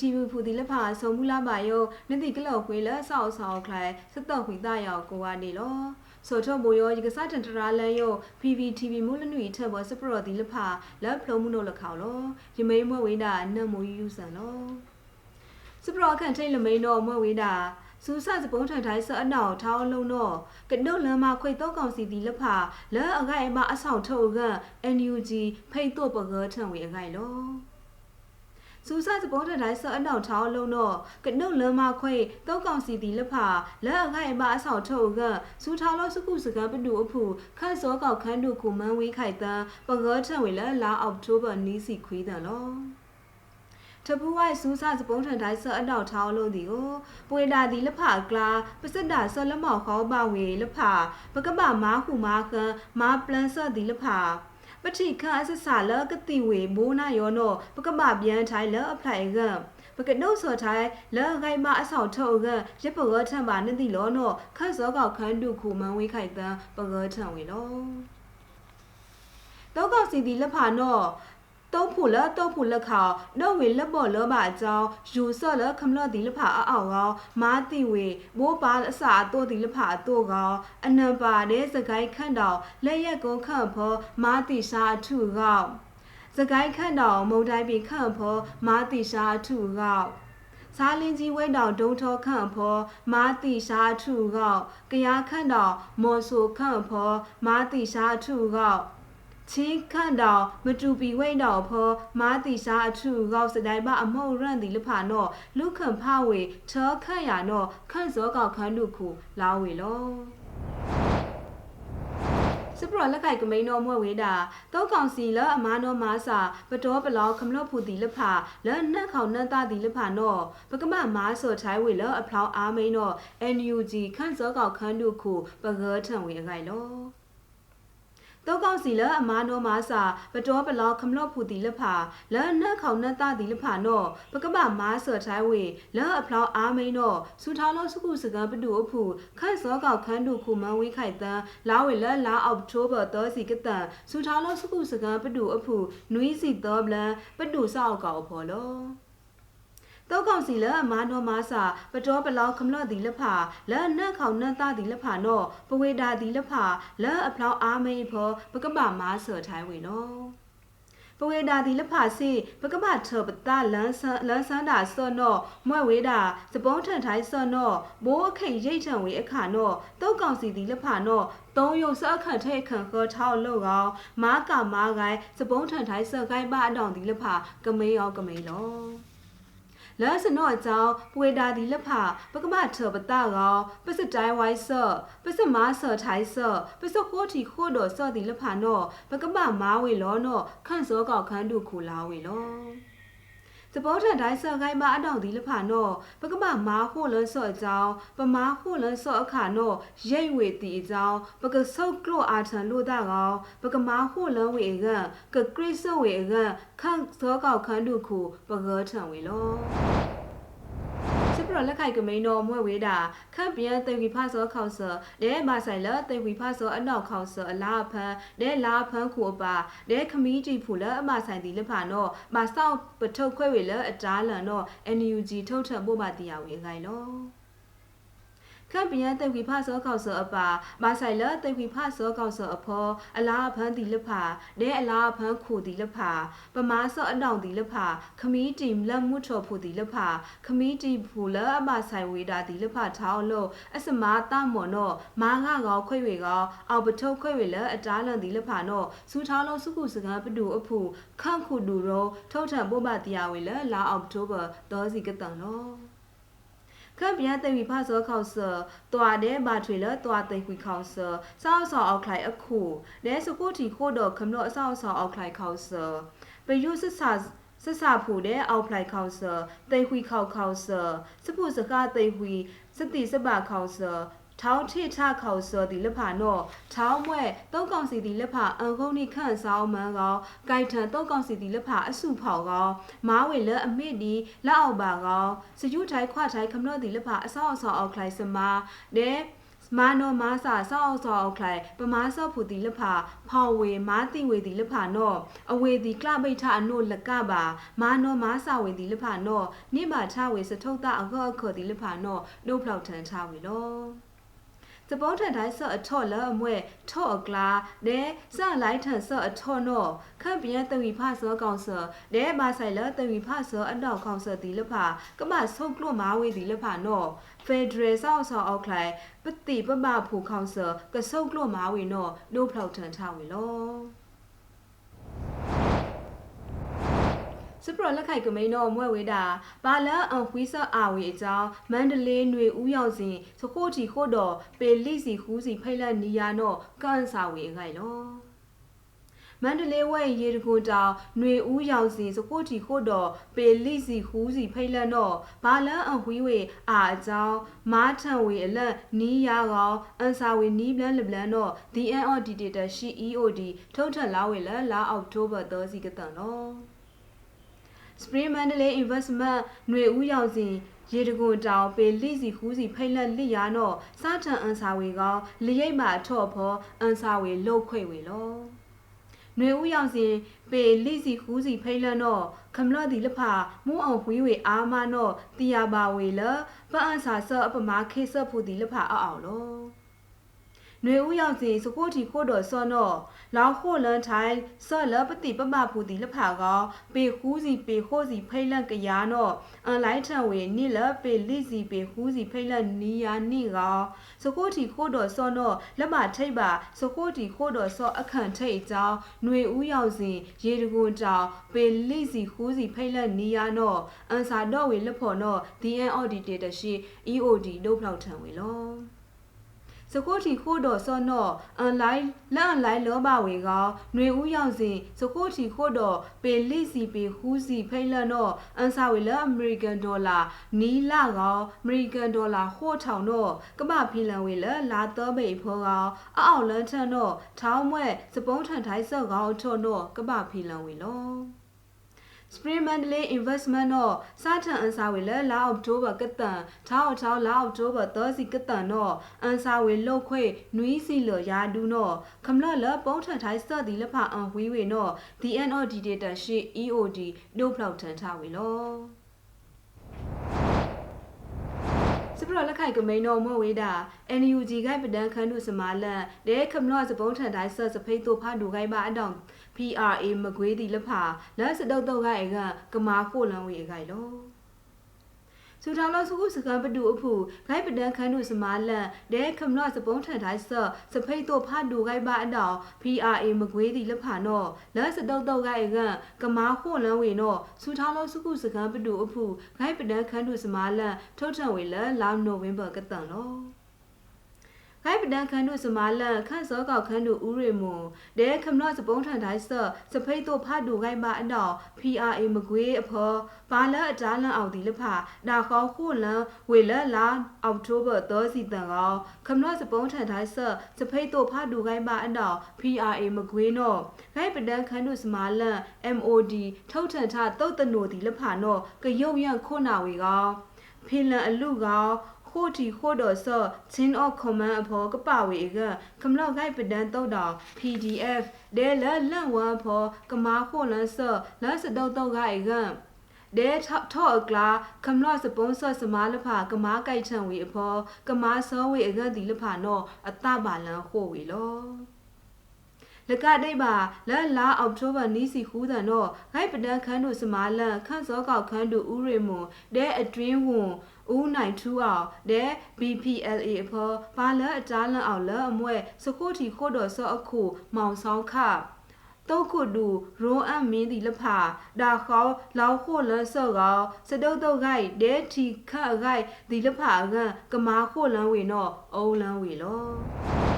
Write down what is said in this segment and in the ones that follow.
လေလာစေ PPTV ဖူဒီလဖာဆုံမှုလာပါယောနတိကလောက်ခွေလဆောက်ဆောက်ခလိုက်စတော့ခွေတရောက်ကိုကနေလောဆိုတော့မိုယောဒီကစားတန်တရာလန်ယော PPTV မူလနွေထက်ဘောစပရောဒီလဖာလက်ဖလုံးမှုလို့လခေါလောယမိန်မွဲဝေးတာနတ်မူယူဆန်လောစပရောခန့်ထိတ်လမိန်တော့မွဲဝေးတာစူးစစပုံးထိုင်ထိုင်ဆအနောက်ထောင်းလုံးတော့ကနုတ်လမ်းမခွေတော့ကောင်စီဒီလဖာလဲအခိုင်အမအဆောင်ထုတ်က NUG ဖိတ်တော့ပကောထံဝေအခိုင်လော စူးစစပုံးထိုင်ထိုင်ဆအနောက်ထောင်းလုံးတော့ကနုတ်လမ်းမခွေတော့ကောင်စီဒီလဖာလဲအခိုင်အမအဆောင်ထုတ်ကစူထောင်းလို့စကုစကပတူအဖူခန့်စောကောက်ခန်းတို့ကိုမန်းဝေးခိုက်တန်းပကောထံဝေလဲလာအောက်တိုဘာနီးစီခွေးတယ်လောတပူဝိုက်စူးစစပုံးထန်တိုင်းဆအနောက်ထောင်းလို့ဒီကိုပွေတာဒီလဖကလာပစတာဆလမောက်ခေါပါဝေလဖပကပမာခုမာခန်မာပလန်ဆဒီလဖ ပတိခအစစလကတိဝေမိုးနာယောနောပကပပြန်ထိုင်လအဖလိုက်ကပကနုဆောထိုင်လောဂိုင်မအဆောင်ထုတ်ကရပဝထံပါနတိလောနောခတ်စောကောက်ခန်းတုခုမန်ဝေးခိုက်တန်းပကထံဝေလောတောကောက်စီဒီလက်ဖာနော တုံးဖူလတုံးဖူလက်ခေါတော့ဝေလက်ပေါ်လောပါအကြောင်းယူဆော့လခမလော့ဒီလက်ဖာအောက်ကောမာတိဝေဘိုးပါအစာတော့ဒီလက်ဖာအတော့ကောအနံပါတဲ့စကိုင်းခန့်တော်လက်ရက်ကုန်းခန့်ဖောမာတိရှာအထုကောစကိုင်းခန့်တော်မုံတိုင်းပင်ခန့်ဖောမာတိရှာအထုကောစားလင်းကြီးဝဲတောင်ဒုံထောခန့်ဖောမာတိရှာအထုကောကရားခန့်တော်မော်ဆူခန့်ဖောမာတိရှာအထုကော ချင်းခန့်တော်မတူပီဝိတ်တော်ဖောမာတိရှာအထုကောစတိုင်ပါအမောရန့်ဒီလဖာနော့လူခန့်ဖဝေထောခန့်ရနော့ခန့်စောကောက်ခန်းတို့ခုလာဝေလောစပရလက်ခိုက်ကမိန်တော်မွဲ့ဝေးတာတောကောင်စီလအမားတော်မာစာပတော်ပလောခမလော့ဖူတီလဖာလနှက်ခေါနတ်သားတီလဖာနော့ပကမမာဆောထိုင်းဝေလအဖလောင်းအားမိန်နော့ NUG ခန့်စောကောက်ခန်းတို့ခုပဂောထံဝေအခိုင်လော တောက်ကောက်စီလအမားနောမာစာပတော်ပလောခမလော့ဖူတီလဖာလနှက်ခေါနတ်သားတီလဖာနော့ပကပမာဆောထိုင်းဝေလအဖလောင်းအားမိန်နော့စူထောင်းလို့စကုစကံပတူအဖူခန့်စောကောက်ခန်းတို့ခုမန်ဝေးခိုက်တန်းလာဝေလလာအောက်တိုဘာသောစီကတန်စူထောင်းလို့စကုစကံပတူအဖူနွီးစီသောဘလန်ပတူဆောက်ကောက်ဖော်လော တောက်ကောင်စီလမာနောမာစာပတော်ပလောခမလော့ဒီလဖာလဲနတ်ခေါနတ်သားဒီလဖာနော့ပဝေတာဒီလဖာလဲအဖလောင်းအားမိန်ဖောပကပမာဆောထိုင်းဝေနောပဝေတာဒီလဖာစီပကပထောပတာလန်ဆန်လန်ဆန်တာစောနော့မွဲ့ဝေတာစပုံးထန်ထိုင်းစောနော့ဘိုးအခိတ်ရိတ်ထံဝေအခါနော့တောက်ကောင်စီဒီလဖာနော့သုံးယုံစအခန့်ထဲခန့်ခေါ်ထောက်လောက်ကောင်မားကာမားကိုင်းစပုံးထန်ထိုင်းစောကိုင်းပါအတောင်ဒီလဖာကမေးရောကမေးလော လာစနော့အကြောင်းပွေတာဒီလက်ဖပကမထပတာကောပစတိုင်းဝိုင်းဆော့ပစမာဆော့ထိုင်းဆော့ပစခိုတီခိုးတော်ဆော့ဒီလက်ဖနော့ပကမမာဝေလောနော့ခန့်စောကောက်ခန်းတို့ခူလာဝေလော စပေါ်ထန်တိုင်းဆော့ခိုင်းမအတောင်ဒီလဖာနော့ပကမမာခိုလန်ဆော့အကြောင်းပမာခိုလန်ဆော့အခါနော့ရိတ်ဝေတီအကြောင်းပကဆုတ်ကလောအာထန်လို့တာကောင်ပကမာခိုလန်ဝေကကကရစ်ဆော့ဝေကခန့်စောကောက်ခန်းတို့ခုပကောထန်ဝေလောစ ပရလက်ခိုက်ကမိန်တော်မွဲ့ဝေးတာခန့်ပြန်တေဝီဖာစောခေါဆာဒဲမဆိုင်လတေဝီဖာစောအနောက်ခေါဆာအလားဖန်ဒဲလာဖန်ခုအပါဒဲခမီးကြည့်ဖူလအမဆိုင်တီလက်ဖာနော့မဆောက်ပထုတ်ခွဲဝေလအတားလန်နော့ NUG ထုတ်ထံပို့ပါတရားဝေခိုင်လော ခန့်ပြန်တေဝီဖာစောခေါဆောအပါမဆိုင်လတေဝီဖာစောခေါဆောအဖောအလားဖန်တီလက်ဖာဒဲအလားဖန်ခုတီလက်ဖာပမာစောအတောင်တီလက်ဖာခမီးတီလက်မှုထော်ဖူတီလက်ဖာခမီးတီဖူလအမဆိုင်ဝေတာတီလက်ဖာထောင်းလို့အစမာတမော်နော့မာငါကောခွေဝေကောအောက်ပထုတ်ခွေဝေလအတားလန်တီလက်ဖာနော့စူထောင်းလို့စုခုစကားပတူအဖူခန့်ခုဒူရောထုတ်ထံပို့ပါတရားဝေလလာအောက်တိုဘာဒေါ်စီကတန်လော ခန့်ပြန်တေဝီဖဆောခေါဆာတွာတဲ့ဘာထွေလတွာတေခွီခေါဆာစောက်ဆောက်အောက်ခလိုက်အခုလဲစကိုတီခိုးတော့ခမလို့အဆောက်ဆောက်အောက်ခလိုက်ခေါဆာပယုစဆာဆဆဖူတဲ့အောက်ဖလိုက်ခေါဆာတေခွီခေါခေါဆာစဖုစကားတေခွီစတိစပခေါဆာ ထောင်းထိထခေါဆောဒီလက်ဖာနော့ထောင်းမွဲတောက်ကောင်စီဒီလက်ဖာအန်ခုန်နိခန့်ဆောင်မန်းကောကိုက်ထန်တောက်ကောင်စီဒီလက်ဖာအစုဖောက်ကောမားဝေလက်အမစ်ဒီလက်အောက်ပါကောစယူထိုင်ခွထိုင်ခမလို့ဒီလက်ဖာအဆောက်အဆောက်အောက်ခလိုက်စမာတဲ့မာနောမာစာဆောက်ဆောက်ခလိုက်ပမာဆော့ဖူတီလဖာဖောင်ဝေမာတိဝေတီလဖာနော့အဝေတီကလပိထအနို့လကပါမာနောမာစာဝေတီလဖာနော့နိမာချဝေစထုတ်တာအခော့အခော့တီလဖာနော့ဒုဖောက်ထန်ချဝေလော စပေါထန်တိုင်းဆော့အထော့လအမွဲထော့အကလာဒဲဆော့လိုက်ထန်ဆော့အထော့နော့ခန့်ပြန်တဝီဖဆောကောင်ဆော့ဒဲဘာဆိုင်လတဝီဖဆောအတော့ကောင်ဆော့တီလဖာကမဆုတ်ကလို့မာဝေတီလဖာနော့ဖက်ဒရယ်ဆောက်ဆောက်အောက်ခလိုက်ပတိပပဖူကောင်ဆော့ကဆုတ်ကလို့မာဝေနော့ဒိုဖောက်ထန်ချဝေလော စပရလက်ခိုက်ကမိန်တော့မွဲဝေတာဘာလန်အောင်ခွီးဆော့အာဝေအကြောင်းမန္တလေးຫນွေဦးရောက်စဉ်စခိုးတီခို့တော်ပေလိစီခူးစီဖိတ်လက်နီယာနော့ကန်စာဝေအခိုင်လောမန္တလေးဝဲရေတကူတောင်ຫນွေဦးရောက်စီစကိုတီခို့တော်ပေလိစီခူးစီဖိတ်လက်တော့ဘာလန်အဝီးဝေအာအကြောင်းမားထံဝေအလက်နီးရကောင်အန်စာဝေနီးပလန်လပလန်တော့ DNO Dictator ရှိ EOD ထုတ်ထက်လာဝေလက်လာအောက်တိုဘာ30ကတန်တော့ Spring Mandalay Investment ຫນွေဦးရောက်စဉ်ရေတကွန်တောင်ပေလိစီခူးစီဖိတ်လက်လိရနော့စာထန်အန်စာဝေကောလရိတ်မာအထော့ဖောအန်စာဝေလုတ်ခွေဝေလောနွေဦးရောက်စဉ်ပေလိစီခူးစီဖိတ်လက်နော့ခမလော့ဒီလဖာမွန်းအောင်ဝီးဝေအာမနော့တီယာပါဝေလပအန်စာဆော့အပမာခေဆော့ဖူဒီလဖာအောက်အောင်လော နွေဦးရောက်စီစကိုတီခို့တော်စောနောလောင်ခိုလန်ထိုင်ဆော့လပတိပမဖူတီလဖာကောပေခူးစီပေခို့စီဖိလန့်ကရားနောအန်လိုက်ထံဝေနိလပေလိစီပေခူးစီဖိလန့်နီယာနိကောစကိုတီခို့တော်စောနောလက်မထိတ်ပါစကိုတီခို့တော်စောအခန့်ထိတ်အကြောင်းနွေဦးရောက်စီရေတကွန်တောင်ပေလိစီခူးစီဖိလန့်နီယာနောအန်စာတော့ဝေလက်ဖော်နောဒီအန်အော်ဒီတေတရှိ EOD တို့ဖောက်ထံဝင်လော စကိုတီခို့တော်စောနော့အန်လိုက်လန့်လိုက်လောဘဝေကောຫນွေဦးရောက်စဉ်စကိုတီခို့တော်ပေလိစီပေဟူးစီဖိလန့်နော့အန်စာဝေလအမေရိကန်ဒေါ်လာနီလာကောအမေရိကန်ဒေါ်လာဟို့ထောင်နော့ကမဖီလန်ဝေလလာတော့ပေဖောကောအအောက်လန်းထန်နော့ထောင်းမွဲ့စပုံးထန်ထိုင်းဆော့ကောထော့နော့ကမဖီလန်ဝေလော Spring Mandalay Investment တော့စာထန်အန်စာဝေလဲလာအောက်တိုဘာကတန်ထောက်ထောက်လာအောက်တိုဘာသောစီကတန်တော့အန်စာဝေလုတ်ခွေနွီးစီလရာဒူတော့ခမလလပုံးထန်ထိုင်းစော့ဒီလဖအန်ဝီးဝေတော့ DNO Data ရှိ EOD ဒိုဖလောက်ထန်ထားဝေလော ပရလက်ခိုက်ကမိန်တော်မဝေးတာ NUG ကပဒန်ခန်းတို့စမာလန်ဒဲခမလော့စပုံးထန်တိုင်းဆော့စဖိတ်တို့ဖာဒူခိုင်ပါအတောင် PRA မကွေးတီလက်ဖာလက်စတုတ်တော့ကဧကကမာခိုလန်ဝေခိုင်လော စူထောင်လို့စုခုစကန်ပတူအဖူဂိုက်ပဒန်ခန်းတို့စမာလန်ဒဲခမလော့စပုံးထန်တိုင်းဆော့စဖိတ်တို့ဖာဒူခိုင်ပါအတောင် PRA မကွေးတီလက်ဖာနော်လက်စတုတ်တော့ကဧကကမာခိုလန်ဝေနော်စူထောင်လို့စုခုစကန်ပတူအဖူဂိုက်ပဒန်ခန်းတို့စမာလန်ထုတ်ထန်ဝေလလောင်နိုဝင်ဘာကတန် လောခိုင်ပဒန်ခန်းတို့စမာလန်ခန့်စောကောက်ခန်းတို့ဦးရေမွန်ဒဲခမလော့စပုံးထန်တိုင်းဆော့စဖိတ်တို့ဖတ်တူခိုင်ပါအတော့ PRA မကွေးအဖော်ဘာလအတားလန်အောင်ဒီလဖဒါခေါခုလန်ဝေလလာအောက်တိုဘာ3စီတန်ကောခမလော့စပုံးထန်တိုင်းဆော့စဖိတ်တို့ဖတ်တူခိုင်ပါအတော့ PRA မကွေးနော်ခိုင်ပဒန်ခန်းတို့စမာလန် MOD ထုတ်ထန်ထတုတ်တနိုဒီလဖနော်ကရုတ်ရခုနာဝေကောဖီလန်အလူကော ခိုတီခိုတော်ဆော့ချင်းအော့ကွန်မန်အဖော်ကပဝေကကမလောက်ဂိုက်ပဒန်တုတ်တော် PDF ဒဲလလန့်ဝမ်ဖော်ကမာခိုလန်ဆော့လတ်စတုတ်တုတ်ဂိုက်ကဒဲထော့အကလာကမလော့စပွန်ဆာစမားလဖာကမားကြိုက်ချန်ဝေအဖော်ကမားစောဝေအကဒီလဖာနော်အတပါလန်ခိုဝေလောလကတိတ်ပါလလာအောက်တိုဘာနီးစီခူးတန်တော့ဂိုက်ပဒန်ခန်းတို့စမာလန်ခန့်စောကောက်ခန်းတို့ဥရေမွန်ဒဲအတွင်းဝန် ဦးနိုင်ထူအောင်ဒဲ BPLA အဖော်ဘာလအတားလန်အောင်လအမွဲစခိုတီခို့တော်စောအခုမောင်ဆောင်ခတုတ်ခုတူရုံးအမင်းဒီလဖာဒါခေါလောက်ခိုလန်ဆော့ကောစတုတ်တုတ်ဂိုက်ဒဲတီခတ်ဂိုက်ဒီလဖာကကမာခိုလန်ဝေနော်အုံးလန်ဝေလော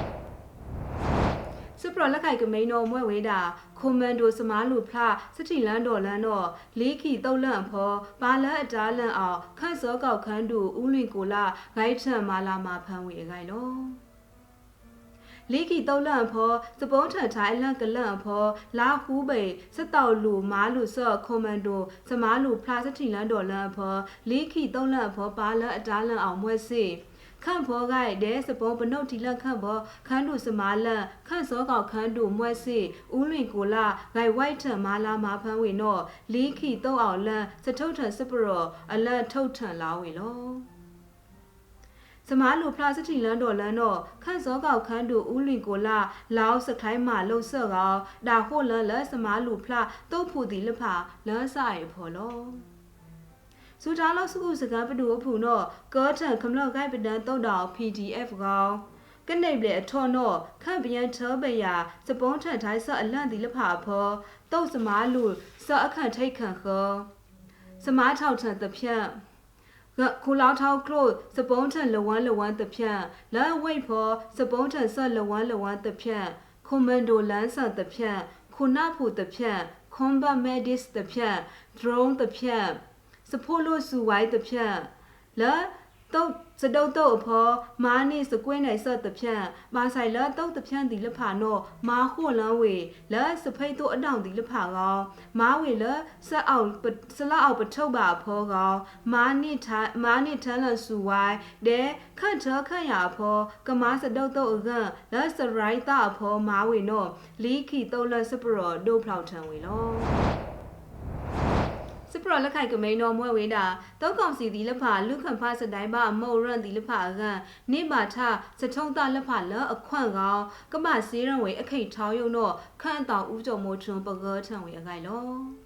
စပရလက်ခိုက်ကမိန်တော်မွဲဝေးတာကွန်မန်ဒိုစမားလူဖလာစတိလန်တော်လန်တော့လေးခီတုတ်လန့်ဖောဘာလန်အတားလန့်အောင်ခန့်စောကောက်ခန်းတူဥလင်ကိုလာဂိုက်ထံမာလာမာဖန်ဝေဂိုင်လောလီကီတုတ်လန့်ဖောစပုံးထန်ထိုင်လန့်ကလန့်ဖောလာဟူးပေစတောက်လူမားလူဆော့ကွန်မန်ဒိုစမားလူဖလာစတိလန်တော်လန့်ဖောလီကီတုတ်လန့်ဖောဘာလန်အတားလန့်အောင်မွဲစီခ ခန့်ဘောဂိုက်ဒဲစပုံပနုတ်တီလခန့်ဘောခန်းတို့စမာလန်ခန့်စောကောက်ခန်းတို့မွဲ့စီဦးလွင်ကိုလာဂိုင်ဝိုက်ထံမာလာမာဖန်းဝေနော့လီခီတော့အောင်လန်စထုတ်ထံစပရောအလတ်ထုတ်ထံလာဝေလောစမားလူပလစတိလန်တော်လန်တော့ခန့်စောကောက်ခန်းတို့ဦးလင်ကိုလာလောက်စခိုင်းမှာလှုပ်ဆော့ကောဒါဟိုလန်လစမားလူဖလတုတ်ဖူတီလဖာလန်ဆိုင်ဖော်လော စူတာလောက်စုစကားပတူအဖူတော့ကောထန်ခမလောက်ဂိုက်ပဒန်တုတ်တော် PDF ကောကနေပလေအထော်တော့ခန့်ပြန်ချောပရစပုံးထန်တိုင်းဆော့အလန့်တီလဖာဖောတုတ်စမားလူဆော့အခန့်ထိတ်ခန့်ခောစမားထောက်ထန်တဖြန့်ကခူလောက်ထောက်ကလို့စပုံးထန်လဝမ်းလဝမ်းတဖြန့်လန်ဝိတ်ဖောစပုံးထန်ဆော့လဝမ်းလဝမ်းတဖြန့်ကွန်မန်ဒိုလန်ဆန်တဖြန့်ခုနာဖူတဖြန့်ကွန်ဘတ်မက်ဒစ်တဖြန့်ဒရုန်းတဖြန့် စဖိုလိုဆူဝိုင်းတဖြန့်လာတုတ်စတုတ်တုတ်အဖော်မာနိစကွင်းနိုင်ဆော့တဖြန့်မာဆိုင်လာတုတ်တဖြန့်ဒီလဖာနောမာခိုလန်ဝေလာစဖိတ်တို့အတောင်ဒီလဖာကောမာဝေလာဆက်အောင်စလအောင်ပထုတ်ပါဖော်ကောမာနိထမာနိထန်လဆူဝိုင်းဒဲခန့်ထခန့်ရဖော်ကမာစတုတ်တုတ်အကန်လာစရိုက်တာဖော်မာဝေနောလီခီတုတ်လစပရောဒိုဖလောက်ထံဝေလော စပရလက်ခိုက်ကမိန်တော်မွဲဝေးတာတောက်ကောင်စီဒီလက်ဖာလူခံဖာစတိုင်းပါအမောရန်ဒီလက်ဖာကန်နေမာထစထုံတလက်ဖာလအခွန့်ကောင်ကမစေးရံဝေအခိတ်ထောင်းယုံတော့ခန့်တောင်ဥကြုံမိုးထွန်းပကောထံဝေအခိုင်လော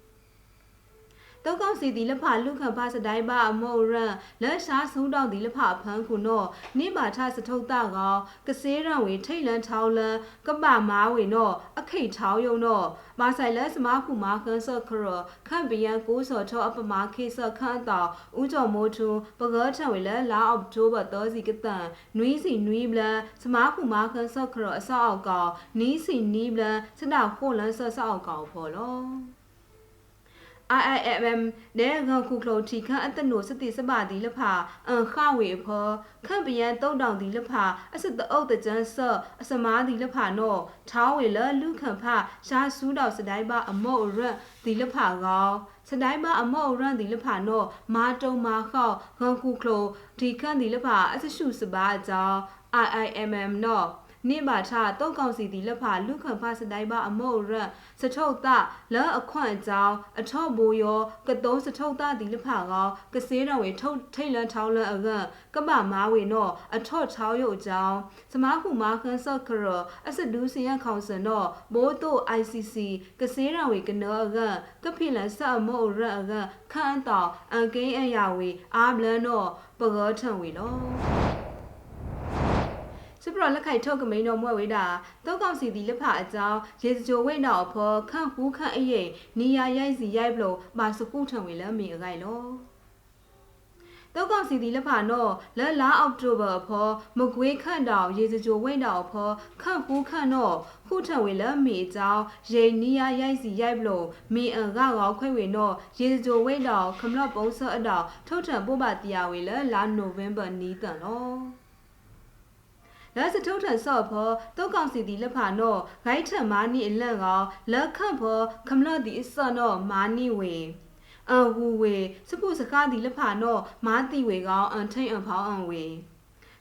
တောက်ကောင်စီဒီလက်ဖာလူခံဖာစတိုင်းပါအမောရန်လက်ရှားဆုံးတောင်ဒီလက်ဖာဖန်းခုနောနေမာထစထုံတကောင်ကစေးရံဝေထိတ်လန်းထောင်းလန်းကပမားဝေနောအခိတ်ထောင်းယုံတော့မာဆိုင်လက်စမခုမာခန်းဆော့ခရခန့်ပီယန်ကိုစော်ထောအပမာခေဆော့ခန့်တောဥကြော်မိုးထုပကောထံဝေလက်လာအောက်တိုဘာသောစီကတန်နွီးစီနွီးဘလန်စမခုမာခန်းဆော့ခရအဆောက်အောက်ကောင်နီးစီနီးဘလန်စတာခိုလန်ဆော့ဆောက်အောက်ကောင်ဖော်လော IIMM နဲ့ငခုကလိုတီခန့်အတနိုစတိစပါဒီလဖာအန်ခဝေဖောခန့်ပယံတုံတောင်ဒီလဖာအစတအုပ်တကြန်းဆော့အစမားဒီလဖာနောထောင်းဝေလလူခန့်ဖရှားဆူးတော်စတိုင်းပါအမော့ရတ်ဒီလဖာကောစတိုင်းပါအမော့ရတ်ဒီလဖာနောမာတုံမာခောက်ငခုကလိုဒီခန့်ဒီလဖာအစရှုစပါအကြောင်း IIMM နော နိဘာထတုတ်ကောင်စီဒီလက်ဖာလူခံဖစတိုင်းပါအမောရတ်စထုတ်တလောအခွန့်အကြောင်းအထော့ဘိုးရောကတုံးစထုတ်တဒီလက်ဖာကောကစေးတော်ဝေထုတ်ထိတ်လန်းထောင်းလန်းအကကပမာဝေနောအထော့ချောင်းရုပ်အကြောင်းစမခုမာခန်းဆော့ခရအစဒူးစင်ရခေါင်စင်တော့ဘိုးတို့ ICC ကစေးတော်ဝေကနောအကကဖိလန်ဆအမောရတ်အကခန့်တောင်အကိန်းအရာဝေအာဘလန်တော့ပကောထံဝေလော စပရလက်ခိုက်ထုတ်ကမိန်တော်မွဲဝေးတာတောက်ကောင်စီဒီလက်ဖာအကြောင်းရေစကြိုဝိတ်တော်ဖော်ခန့်ဟူးခန့်အရေးနီယာရိုက်စီရိုက်ဘလို့မာစကုထံဝေလမီအကိုင်လောတောက်ကောင်စီဒီလက်ဖာနော်လက်လာအောက်တိုဘာဖော်မကွေးခန့်တော်ရေစကြိုဝိတ်တော်ဖော်ခန့်ဟူးခန့်နော်ခုထံဝေလမီအကြောင်းရေနီယာရိုက်စီရိုက်ဘလို့မီအန်ကကောခွဲဝေနော်ရေစကြိုဝိတ်တော်ခမလပုံးဆော့အတော်ထုတ်ထံပို့ပါတရားဝေလလာနိုဗ ెంబర్ နီးတန်လော လက်စထုတ်ထန်ဆော့ဖောတောက်ကောင်စီဒီလက်ဖာနော့ဂိုက်ထန်မာနီအလန့်ကောလက်ခန့်ဖောခမလဒီအစော့နော့မာနီဝေအန်ဟူဝေစပုစကားဒီလက်ဖာနော့မာတီဝေကောအန်ထိန်အဖောင်းအန်ဝေ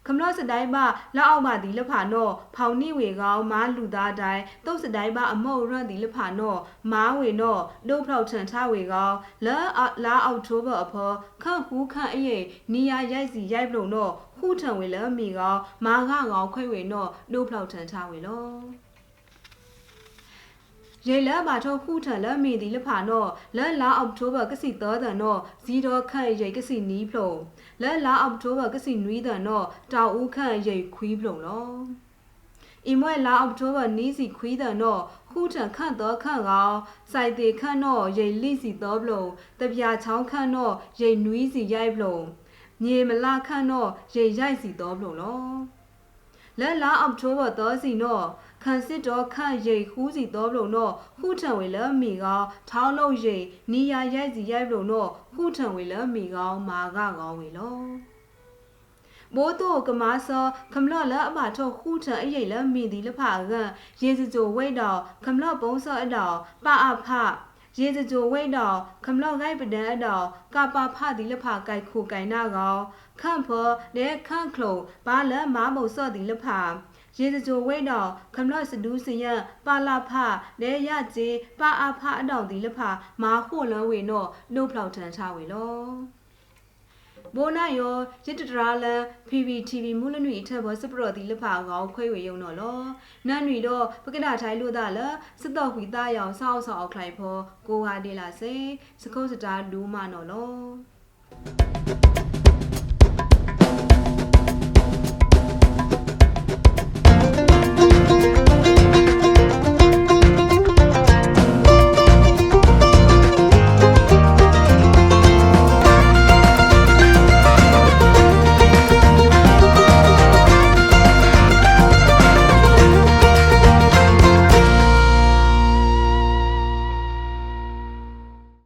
ခမလော့စတိုင်းပါလောက်အောက်ပါဒီလက်ဖာနော့ဖောင်နိဝေကောမာလူသားတိုင်းတုတ်စတိုင်းပါအမော့ရန်ဒီလက်ဖာနော့မာဝေနော့ဒုတ်ဖောက်ထန်ထားဝေကောလာလာအောက်တိုဘာအဖော်ခန့်ဟူးခန့်အရေးနီယာရိုက်စီရိုက်ပလုံနော့ ခုထံဝေလမီကောမာငါကောခွဲဝေနော့ဒုတ်ဖောက်ထန်ထားဝေလောရေလဘာထောခုထလမီဒီလဖာနောလလာအောက်တိုဘာကစီသောဒနောဇီဒိုခန့်ရိတ်ကစီနီးဖလုံလလာအောက်တိုဘာကစီနွီးဒနောတောက်ဦးခန့်ရိတ်ခွီးဖလုံလောအီမွဲလာအောက်တိုဘာနီးစီခွီးဒနောခုထခန့်သောခန့်ကောစိုက်တေခန့်နောရိတ်လိစီသောဖလုံတပြာချောင်းခန့်နောရိတ်နွီးစီရိုက်ဖလုံ မြေမလာခန့်နောရိတ်ရိုက်စီသောဖလုံလောလက်လာအောက်တိုဘာသောစီနောခန်စစ်တော်ခန့်ရိတ်ခူးစီတော်ဘလုံတော့ခုထံဝေလမီကောထောင်းလုံးရိတ်နီယာရိုက်စီရိုက်ဘလုံတော့ခုထံဝေလမီကောမာကကောဝေလောဘိုးတို့ကမာစောခမလော့လအမထောခုထအရိတ်လမီဒီလဖာကရေစကြိုဝိတ်တော်ခမလော့ပုံးစောအတော်ပအဖ ရေစကြိုဝိတ်တော်ခမလော့ဂိုက်ပဒန်အတော်ကာပါဖဒီလဖကိုက်ခုကိုင်နာကောင်ခန့်ဖော်လဲခန့်ခလုံဘာလမားမုံစော့ဒီလဖရေစကြိုဝိတ်တော်ခမလော့စဒူးစရန်ပါလာဖလဲရကျေပါအဖအတော်ဒီလဖမာခိုလဝေနော့နှုတ်ဖောက်ထန်ချဝေလော ဘိုနာယောရစ်တတရာလန် PPTV မူလနွေအထက်ဘောစပရော်ဒီလဖာကောင်းခွဲဝေယုံတော့လောနန်နွေတော့ပကဒထိုင်လို့ဒါလစတော့ဝီသားရောင်ဆောက်ဆောက်ခလိုက်ဖောကိုဟာဒီလာစေစကုတ်စတာဒူးမနော်လော